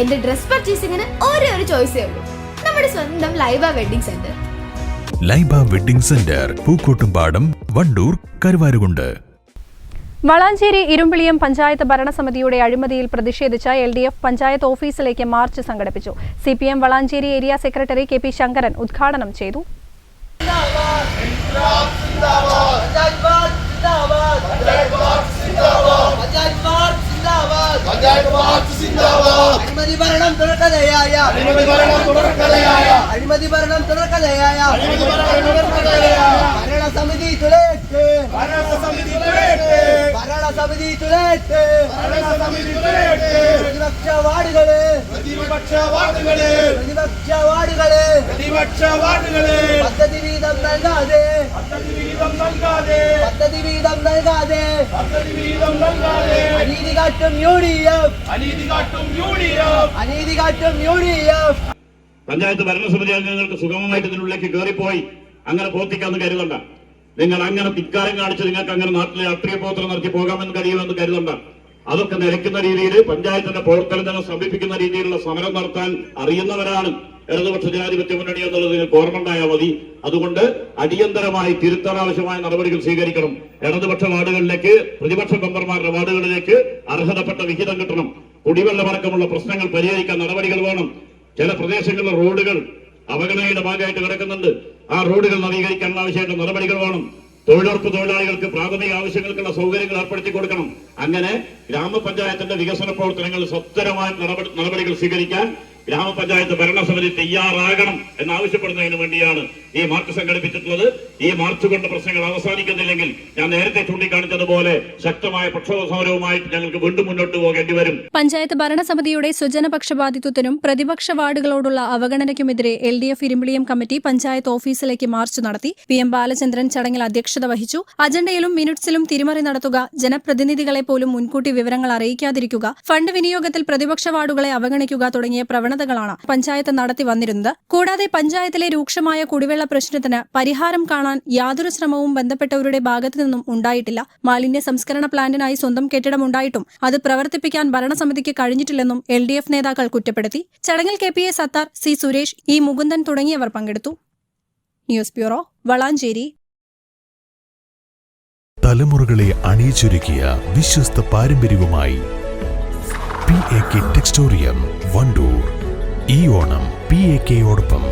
എന്റെ ഡ്രസ് പർച്ചേസിംഗിന് ഒരേ ഒരു ചോയ്സേ ഉള്ളൂ. നമ്മുടെ സ്വന്തം Laiba wedding centre. Laiba wedding centre Pookkottumpadam Wandoor Karuvarakundu. Valanchery Irumbiliyam panchayat ഭരണസമിതിയുടെ അഴിമതിയിൽ പ്രതിഷേധിച്ച എൽ ഡി എഫ് പഞ്ചായത്ത് ഓഫീസിലേക്ക് മാർച്ച് സംഘടിപ്പിച്ചു. C P M Valanchery area secretary K P Shankaran ഉദ്ഘാടനം ചെയ്തു. അഴിമതി ഭരണം തുടർക്കഥയായ അഴിമതി ഭരണം തുടർക്കഥയായ ഭരണസമിതി തുലേറ്റ് ഭരണസമിതി തുലേറ്റ് പ്രതിപക്ഷ വാർഡുകൾ. പ്രതിപക്ഷ വാർഡുകൾ. പ്രതിപക്ഷ വാർഡുകൾ. പ്രതിപക്ഷ വാർഡുകൾ. പദ്ധതി വീതം നൽകാതെ പദ്ധതി വീതം നൽകാതെ പദ്ധതി വീതം നൽകാതെ പദ്ധതി വീതം നൽകാതെ അനീതി കാട്ടും യു ഡി എഫ് അനീതി കാട്ടും യു ഡി എഫ് അനീതി കാട്ടും യു ഡി എഫ് പഞ്ചായത്ത് ഭരണസമിതി അംഗങ്ങൾക്ക് സുഗമമായിട്ട് ഇതിനുള്ളിലേക്ക് കയറിപ്പോയി അങ്ങനെ പോത്തിക്കാന്ന് കരുതണ്ട. നിങ്ങൾ അങ്ങനെ തിക്കാരം കാണിച്ച് നിങ്ങൾക്ക് അങ്ങനെ നാട്ടിലെ രാഷ്ട്രീയ പ്രവർത്തനം നടത്തി പോകാമെന്ന് കഴിയുമെന്ന് കരുതണ്ട. അതൊക്കെ നിലയ്ക്കുന്ന രീതിയിൽ പഞ്ചായത്തിന്റെ പ്രവർത്തനത്തിനെ സമീപിക്കുന്ന രീതിയിലുള്ള സമരം നടത്താൻ അറിയുന്നവരാണ്. ഇടതുപക്ഷ ജനാധിപത്യ മുന്നണി എന്നുള്ളത് നിങ്ങൾക്ക് ഓർമ്മ ഉണ്ടായാൽ മതി. അതുകൊണ്ട് അടിയന്തരമായി തിരുത്താൻ ആവശ്യമായ നടപടികൾ സ്വീകരിക്കണം. ഇടതുപക്ഷ വാർഡുകളിലേക്ക് പ്രതിപക്ഷ മെമ്പർമാരുടെ വാർഡുകളിലേക്ക് അർഹതപ്പെട്ട വിഹിതം കിട്ടണം. കുടിവെള്ളമടക്കമുള്ള പ്രശ്നങ്ങൾ പരിഹരിക്കാൻ നടപടികൾ വേണം. ചില പ്രദേശങ്ങളിലെ റോഡുകൾ അവഗണനയുടെ ഭാഗമായിട്ട് കിടക്കുന്നുണ്ട്. ആ റോഡുകൾ നവീകരിക്കാൻ ആവശ്യമായിട്ട് നടപടികൾ വേണം. തൊഴിലുറപ്പ് തൊഴിലാളികൾക്ക് പ്രാഥമിക ആവശ്യങ്ങൾക്കുള്ള സൗകര്യങ്ങൾ ഏർപ്പെടുത്തി കൊടുക്കണം. അങ്ങനെ ഗ്രാമപഞ്ചായത്തിന്റെ വികസന പ്രവർത്തനങ്ങൾ സത്വരമായ നടപടികൾ സ്വീകരിക്കാൻ ഗ്രാമപഞ്ചായത്ത് ഭരണസമിതി തയ്യാറാകണം എന്നാവശ്യപ്പെടുന്നതിന് വേണ്ടിയാണ് ഈ മാർച്ച് സംഘടിപ്പിച്ചിട്ടുള്ളത്. ഈ മാർച്ച് കൊണ്ട് പ്രശ്നങ്ങൾ അവസാനിക്കുന്നില്ലെങ്കിൽ ഞാൻ നേരത്തെ ചൂണ്ടിക്കാണിച്ചതുപോലെ ശക്തമായ പ്രക്ഷോഭ സമരവുമായിട്ട് ഞങ്ങൾക്ക് വീണ്ടും മുന്നോട്ട് പോകേണ്ടി വരും. പഞ്ചായത്ത് ഭരണസമിതിയുടെ സ്വജനപക്ഷപാതിത്വത്തിനും പ്രതിപക്ഷ വാർഡുകളോടുള്ള അവഗണനയ്ക്കുമെതിരെ L D F Irumbiliyam committee panchayat ഓഫീസിലേക്ക് മാർച്ച് നടത്തി. പി എം ബാലചന്ദ്രൻ ചടങ്ങിൽ അധ്യക്ഷത വഹിച്ചു. അജണ്ടയിലും മിനിറ്റ്സിലും തിരിമറി നടത്തുക ജനപ്രതിനിധികളെ പോലും മുൻകൂട്ടി വിവരങ്ങൾ അറിയിക്കാതിരിക്കുക ഫണ്ട് വിനിയോഗത്തിൽ പ്രതിപക്ഷ വാർഡുകളെ അവഗണിക്കുക തുടങ്ങിയ പ്രവണതകളാണ് പഞ്ചായത്ത് നടത്തി വന്നിരുന്നത്. കൂടാതെ പഞ്ചായത്തിലെ രൂക്ഷമായ കുടിവെള്ള പ്രശ്നത്തിന് പരിഹാരം കാണാൻ യാതൊരു ശ്രമവും ബന്ധപ്പെട്ടവരുടെ ഭാഗത്തു നിന്നും ഉണ്ടായിട്ടില്ല. മാലിന്യ സംസ്കരണ പ്ലാന്റിനായി സ്വന്തം കെട്ടിടം ഉണ്ടായിട്ടും അത് പ്രവർത്തിപ്പിക്കാൻ ഭരണസമിതിക്ക് കഴിഞ്ഞിട്ടില്ലെന്നും എൽ ഡി എഫ് നേതാക്കൾ കുറ്റപ്പെടുത്തി. ചടങ്ങിൽ K P A Sathar C Suresh E Mukundan തുടങ്ങിയവർ പങ്കെടുത്തു. News bureau Valanchery. തലമുറകളെ അണിയിച്ചൊരുക്കിയ വിശ്വസ്ത പാരമ്പര്യവുമായി P A K Textorium Wandoor. ഈ ഓണം പി എ കെയോടൊപ്പം